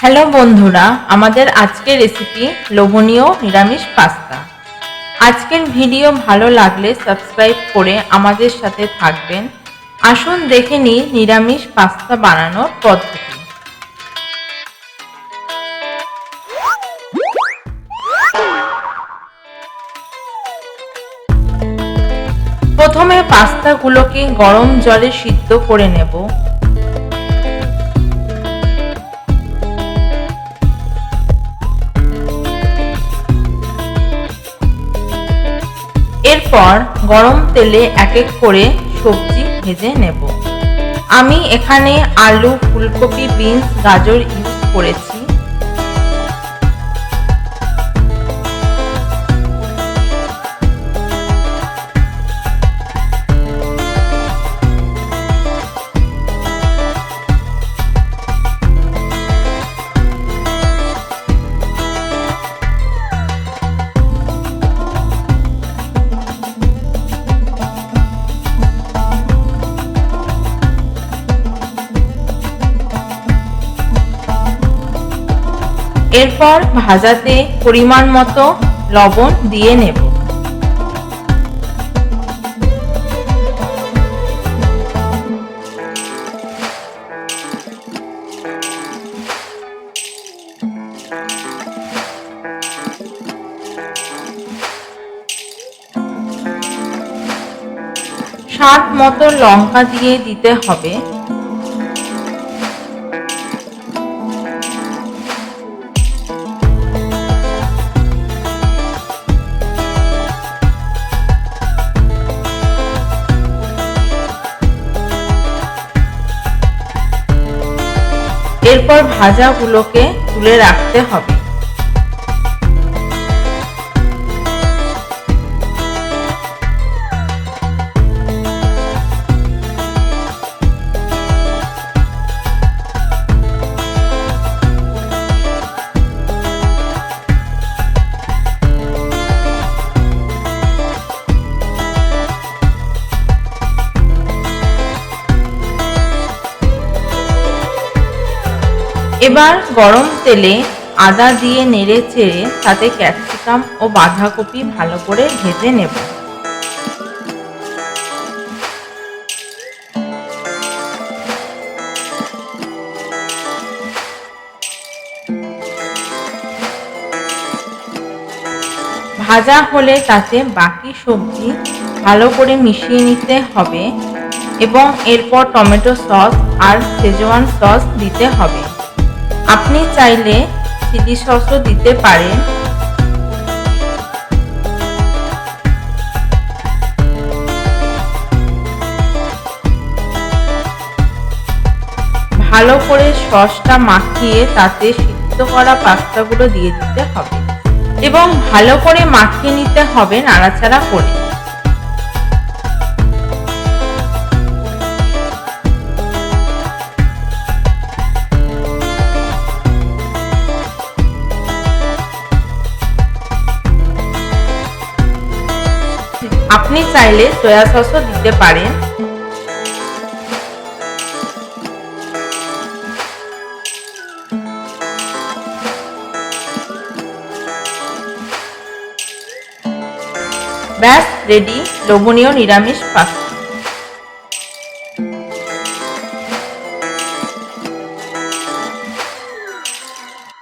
Hello বন্ধুরা, আমাদের আজকের রেসিপি লোভনীয় নিরামিষ পাস্তা। আজকের ভিডিও ভালো লাগলে সাবস্ক্রাইব করে আমাদের সাথে থাকবেন। আসুন দেখে নিই নিরামিষ পাস্তা বানানোর পদ্ধতি। প্রথমে পাস্তাগুলোকে গরম জলে সিদ্ধ করে নেব। এরপর গরম তেলে এক এক করে সবজি ভেজে নেব। আমি এখানে আলু, ফুলকপি, বিনস, গাজর ইউজ করেছি। এরপর ভাজাতে পরিমাণ মতো লবণ দিয়ে নেব। স্বাদ মতো লঙ্কা দিয়ে দিতে হবে। এরপর ভাজাগুলোকে তুলে রাখতে হবে। এবার গরম তেলে আদা দিয়ে নেড়ে চেড়ে তাতে ক্যাপসিকাম ও বাঁধাকপি ভালো করে ভেজে নেব। ভাজা হলে তাতে বাকি সবজি ভালো করে মিশিয়ে নিতে হবে এবং এরপর টমেটো সস আর সেজওয়ান সস দিতে হবে। আপনি চাইলে চিলি সসও দিতে পারেন। ভালো করে সসটা মাখিয়ে তাতে সিদ্ধ করা পাস্তাগুলো দিয়ে দিতে হবে। এবং ভালো করে মাখিয়ে নিতে হবে নাড়াচাড়া করে। আপনি চাইলে সয়া সসও দিতে পারেন। ব্যাস রেডি লোভনীয় নিরামিষ পাস্তা